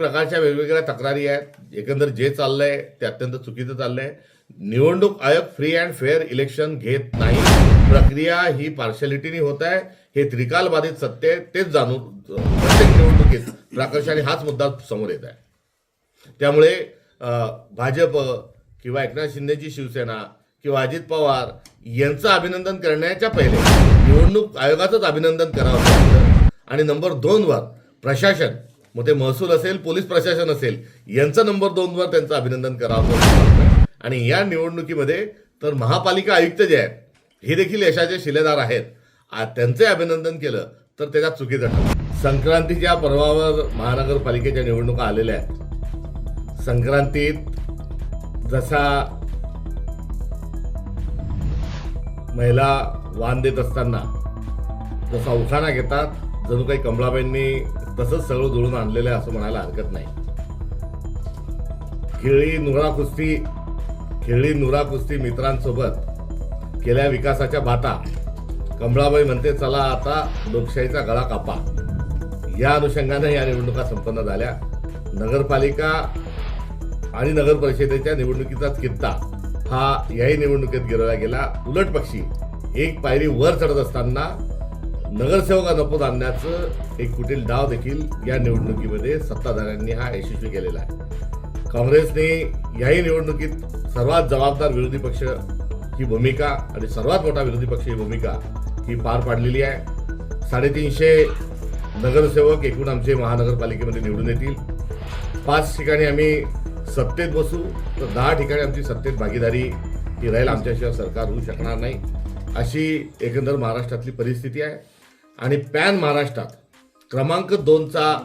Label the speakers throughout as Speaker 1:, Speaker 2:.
Speaker 1: प्रकारच्या वेगवेगळ्या तक्रारी आहेत. एकंदर जे चाललंय ते अत्यंत चुकीचं चाललंय. निवडणूक आयोग फ्री अँड फेअर इलेक्शन घेत नाही. प्रक्रिया ही पार्शलिटीने होत आहे हे त्रिकाल बाधित सत्य आहे, तेच जाणून प्रत्येक निवडणुकीत प्राकर्षाने हाच मुद्दा समोर येत आहे. त्यामुळे भाजप किंवा एकनाथ शिंदेची शिवसेना किंवा अजित पवार यांचं अभिनंदन करण्याच्या पहिले निवडणूक आयोगाचंच अभिनंदन करावं लागतं. आणि नंबर दोनवर प्रशासन मग ते महसूल असेल पोलीस प्रशासन असेल यांचं नंबर दोनवर त्यांचं अभिनंदन करावं लागतं आणि या निवडणुकीमध्ये तर महापालिका आयुक्त जे आहेत हे देखील यशाचे शिलेदार आहेत. त्यांचे अभिनंदन केलं तर त्याच्यात चुकीचं ठरतं संक्रांतीच्या पर्वावर महानगरपालिकेच्या निवडणुका आलेल्या आहेत. संक्रांतीत जसा महिला वाण देत असताना जसा उखाणा घेतात जणू काही कमलाबाईंनी तसंच सगळं जुळून आणलेलं आहे असं म्हणायला हरकत नाही. खेळी नुरा कुस्ती खेळी नुरा कुस्ती मित्रांसोबत केल्या विकासाच्या बाता कमळाबाई म्हणते चला आता लोकशाहीचा गळा कापा. या अनुषंगाने या निवडणुका संपन्न झाल्या. नगरपालिका आणि नगर परिषदेच्या निवडणुकीचाच कित्ता हा याही निवडणुकीत गिरवला गेला. उलट पक्षी एक पायरी वर चढत असताना नगरसेवक नफोद आणण्याचं एक कुटील डाव देखील या निवडणुकीमध्ये सत्ताधाऱ्यांनी हा यशस्वी केलेला आहे. काँग्रेसने याही निवडणुकीत सर्वात जबाबदार विरोधी पक्ष ही भूमिका आणि सर्वात मोठा विरोधी पक्ष ही भूमिका ही पार पाडलेली आहे. साडेतीनशे नगरसेवक एकूण आमचे महानगरपालिकेमध्ये निवडून येतील. पाच ठिकाणी आम्ही सत्तेत बसू तर दहा ठिकाणी आमची सत्तेत भागीदारी ही राहील. आमच्याशिवाय सरकार होऊ शकणार नाही. अशी एकंदर महाराष्ट्रातली परिस्थिती आहे. आणि पॅन महाराष्ट्रात क्रमांक दोनचा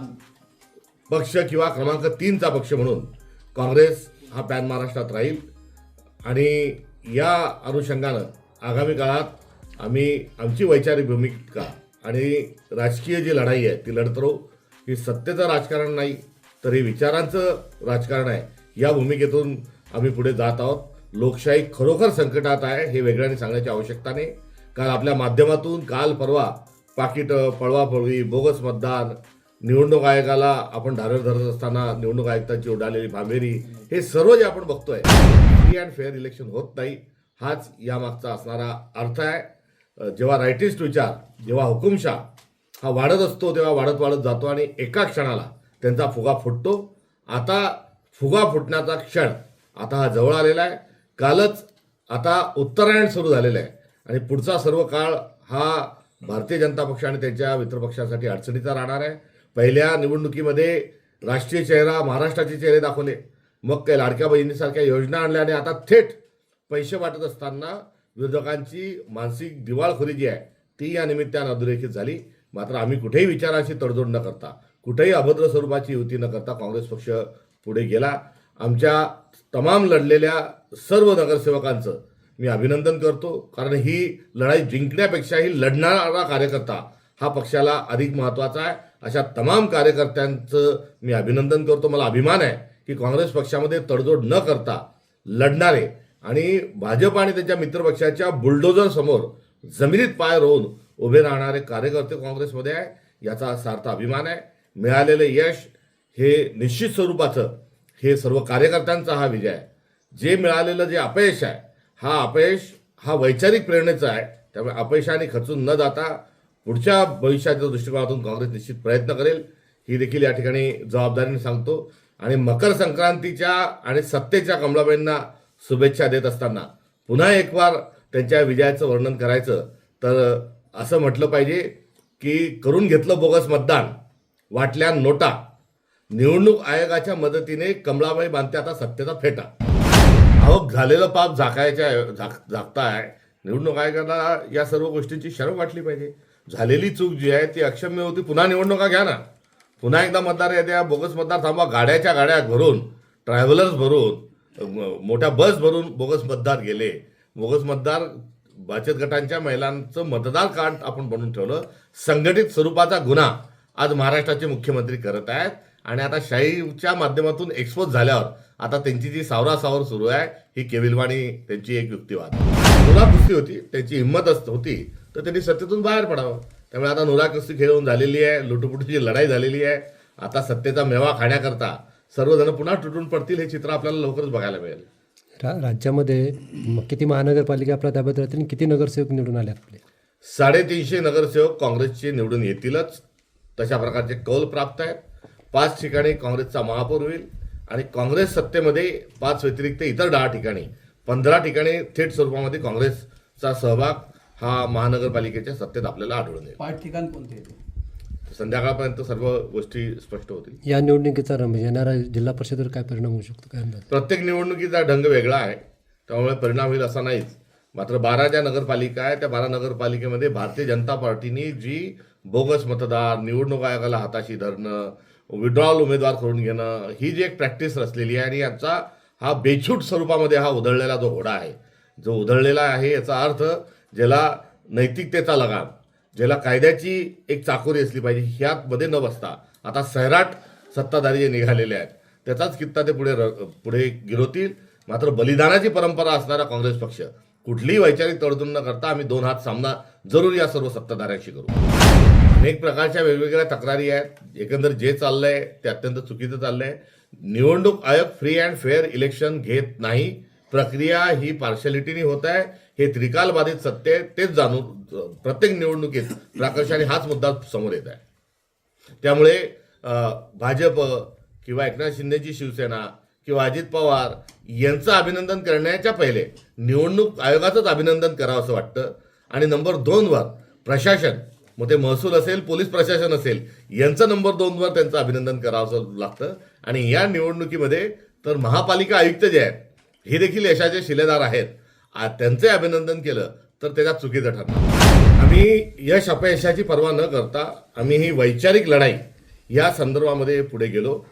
Speaker 1: पक्ष किंवा क्रमांक तीनचा पक्ष म्हणून काँग्रेस हा पॅन महाराष्ट्रात राहील. आणि या अनुषंगानं आगामी काळात आम्ही आमची वैचारिक भूमिका आणि राजकीय जी लढाई आहे ती लढत. राहू ही सत्तेचं राजकारण नाही तर हे विचारांचं राजकारण आहे. या भूमिकेतून आम्ही पुढे जात आहोत. लोकशाही खरोखर संकटात आहे हे वेगळ्याने सांगण्याची आवश्यकता नाही. कारण आपल्या माध्यमातून काल परवा पाकिटं पळवापळवी बोगस मतदान निवडणूक आयोगाला आपण धारर धरत असताना निवडणूक आयुक्तांची उडालेली भांबेरी हे सर्व जे आपण बघतोय फ्री अँड फेअर इलेक्शन होत नाही. हाच यामागचा असणारा अर्थ आहे. जेव्हा रायटिस्ट विचार जेव्हा हुकुमशाह हा वाढत असतो तेव्हा वाढत वाढत जातो आणि एका क्षणाला त्यांचा फुगा फुटतो. आता फुगा फुटण्याचा क्षण आता हा जवळ आलेला आहे. कालच आता उत्तरायण सुरू झालेलं आहे. आणि पुढचा सर्व काळ हा भारतीय जनता पक्ष आणि त्यांच्या मित्रपक्षासाठी अडचणीचा राहणार आहे. पहिल्या निवडणुकीमध्ये राष्ट्रीय चेहरा महाराष्ट्राचे चेहरे दाखवले. मग काही लाडक्या बहिणीसारख्या योजना आणल्या आणि आता थेट पैसे वाटत असताना विरोधकांची मानसिक दिवाळखोरी जी आहे ती या निमित्तानं अधोरेखित झाली. मात्र आम्ही कुठेही विचारांशी तडजोड न करता कुठेही अभद्र स्वरूपाची युती न करता काँग्रेस पक्ष पुढे गेला. आमच्या तमाम लढलेल्या सर्व नगरसेवकांचं मी अभिनंदन करतो. कारण ही लढाई जिंकण्यापेक्षाही लढणारा कार्यकर्ता हा पक्षाला अधिक महत्त्वाचा आहे. अशा तमाम कार्यकर्त्यांचं मी अभिनंदन करतो. मला अभिमान आहे की काँग्रेस पक्षामध्ये तडजोड न करता लढणारे आणि भाजप आणि त्यांच्या मित्रपक्षाच्या बुलडोजर समोर जमिनीत पाय रोवून उभे राहणारे कार्यकर्ते काँग्रेसमध्ये आहे. याचा सार्थ अभिमान आहे. मिळालेले यश हे निश्चित स्वरूपाचं हे सर्व कार्यकर्त्यांचा हा विजय आहे. जे मिळालेलं जे अपयश आहे हा अपयश हा वैचारिक प्रेरणेचा आहे. त्यामुळे अपयशाने खचून न जाता पुढच्या भविष्याच्या दृष्टिकोनातून काँग्रेस निश्चित प्रयत्न करेल. ही देखील या ठिकाणी जबाबदारीने सांगतो. आणि मकर संक्रांतीच्या आणि सत्तेच्या कमलाबाईंना शुभेच्छा देत असताना पुन्हा एक वार त्यांच्या विजयाचं वर्णन करायचं. तर असं म्हटलं पाहिजे की करून घेतलं बोगस मतदान वाटल्या नोटा निवडणूक आयोगाच्या मदतीने कमलाबाई बांधते आता सत्तेचा फेटा. अहो झालेलं पाप झाकायच्या झाक झाकताय. निवडणूक आयोगाला या सर्व गोष्टींची शरम वाटली पाहिजे. झालेली चूक जी आहे ती अक्षम्य होती. पुन्हा निवडणुका घ्या ना. पुन्हा एकदा मतदार येत्या. बोगस मतदार थांबा. गाड्याच्या गाड्या भरून ट्रॅव्हलर्स भरून मोठ्या बस भरून बोगस मतदार गेले. बोगस मतदार बचत गटांच्या महिलांचं मतदार कार्ड आपण बनवून ठेवलं. संघटित स्वरूपाचा गुन्हा आज महाराष्ट्राचे मुख्यमंत्री करत आहेत. आणि आता शाहीच्या माध्यमातून एक्सपोज झाल्यावर आता त्यांची जी सावरासावर सुरू आहे ही केविलवाणी त्यांची एक युक्तिवाद. नुरा कुस्ती होती त्यांची हिंमत असत होती तर त्यांनी सत्तेतून बाहेर पडावं. त्यामुळे आता नुरा कुस्ती खेळून झालेली आहे लुटुपुटीची लढाई झालेली आहे. आता सत्तेचा मेवा खाण्याकरता सर्वजण पुन्हा तुटून पडतील हे चित्र आपल्याला लवकरच बघायला मिळेल.
Speaker 2: रा राज्यामध्ये किती महानगरपालिका आपल्या ताब्यात राहतील किती नगरसेवक निवडून आले आपले?
Speaker 1: साडेतीनशे नगरसेवक काँग्रेसचे निवडून येतीलच. तशा प्रकारचे कौल प्राप्त आहेत. पाच ठिकाणी काँग्रेसचा महापौर होईल आणि काँग्रेस सत्तेमध्ये पाच व्यतिरिक्त इतर दहा ठिकाणी पंधरा ठिकाणी थेट स्वरूपामध्ये काँग्रेसचा सहभाग हा महानगरपालिकेच्या सत्तेत आपल्याला आढळून येईल.
Speaker 3: पाच ठिकाण कोणते? येते
Speaker 1: संध्याकाळपर्यंत सर्व गोष्टी स्पष्ट होतील.
Speaker 2: या निवडणुकीचा रंग येणारा जिल्हा परिषदेवर काय परिणाम होऊ शकतो? काय अंदाज?
Speaker 1: प्रत्येक निवडणुकीचा ढंग वेगळा आहे. त्यामुळे परिणाम होईल असा नाहीच. मात्र बारा ज्या नगरपालिका आहे त्या बारा नगरपालिकेमध्ये भारतीय जनता पार्टीने जी बोगस मतदार निवडणूक आयोगाला हाताशी धरणं विड्रॉल उमेदवार करून घेणं ही जी एक प्रॅक्टिस रचलेली आहे आणि याचा हा बेछूट स्वरूपामध्ये हा उधळलेला जो घोडा आहे जो उधळलेला आहे याचा अर्थ ज्याला नैतिकतेचा लगाम ज्याला कायद्याची एक चाकोरी असली पाहिजे ह्यामध्ये न बसता आता सैराट सत्ताधारी जे निघालेले आहेत त्याचाच कित्ता ते पुढे र- पुढे गिरवतील मात्र बलिदानाची परंपरा असणारा काँग्रेस पक्ष कुठलीही वैचारिक तडजोड न करता आम्ही दोन हात सामना जरूर या सर्व सत्ताधाऱ्यांशी करू. अनेक प्रकारच्या वेगवेगळ्या तक्रारी आहेत. एकंदर जे चाललंय ते अत्यंत चुकीचं चाललंय. निवडणूक आयोग फ्री अँड फेअर इलेक्शन घेत नाही. प्रक्रिया ही पार्शलिटीने होत आहे हे त्रिकाल बाधित सत्य तेच जाणून प्रत्येक निवडणुकीत प्राकर्षाने हाच मुद्दा समोर येत आहे. त्यामुळे भाजप किंवा एकनाथ शिंदेची शिवसेना किंवा अजित पवार यांचं अभिनंदन करण्याच्या पहिले निवडणूक आयोगाचंच अभिनंदन करावं असं वाटतं. आणि नंबर दोनवर प्रशासन मग ते महसूल असेल पोलीस प्रशासन असेल यांचं नंबर दोनवर त्यांचं अभिनंदन करावं लागतं. आणि या निवडणुकीमध्ये तर महापालिका आयुक्त जे आहेत हे देखील यशाचे शिलेदार आहेत. आ- त्यांचे अभिनंदन केलं तर त्याच्यात चुकीचं ठरणार. आम्ही यश अपयशाची पर्वा न करता आम्ही ही वैचारिक लढाई या संदर्भामध्ये पुढे गेलो.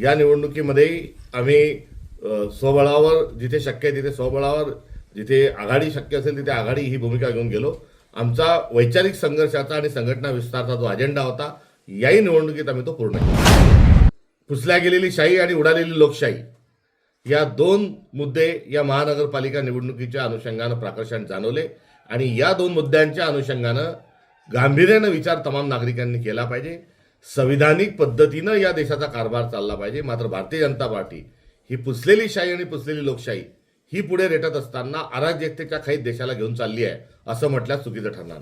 Speaker 1: या निवडणुकीमध्ये आम्ही स्वबळावर जिथे शक्य आहे तिथे स्वबळावर जिथे आघाडी शक्य असेल तिथे आघाडी ही भूमिका घेऊन गेलो. आमचा वैचारिक संघर्षाचा आणि संघटना विस्ताराचा जो अजेंडा होता याही निवडणुकीत आम्ही तो पूर्ण केला. पुसल्या गेलेली शाही आणि उडालेली लोकशाही या दोन मुद्दे या महानगरपालिका निवडणुकीच्या अनुषंगानं प्राकर्षण जाणवले आणि या दोन मुद्द्यांच्या अनुषंगानं गांभीर्यानं विचार तमाम नागरिकांनी केला पाहिजे. संविधानिक पद्धतीनं या देशाचा कारभार चालला पाहिजे. मात्र भारतीय जनता पार्टी ही पुसलेली शाही आणि पुसलेली लोकशाही ही पुढे रेटत असताना अराजकतेच्या खाईत देशाला घेऊन चालली आहे असं म्हटल्यास चुकीचं ठरणार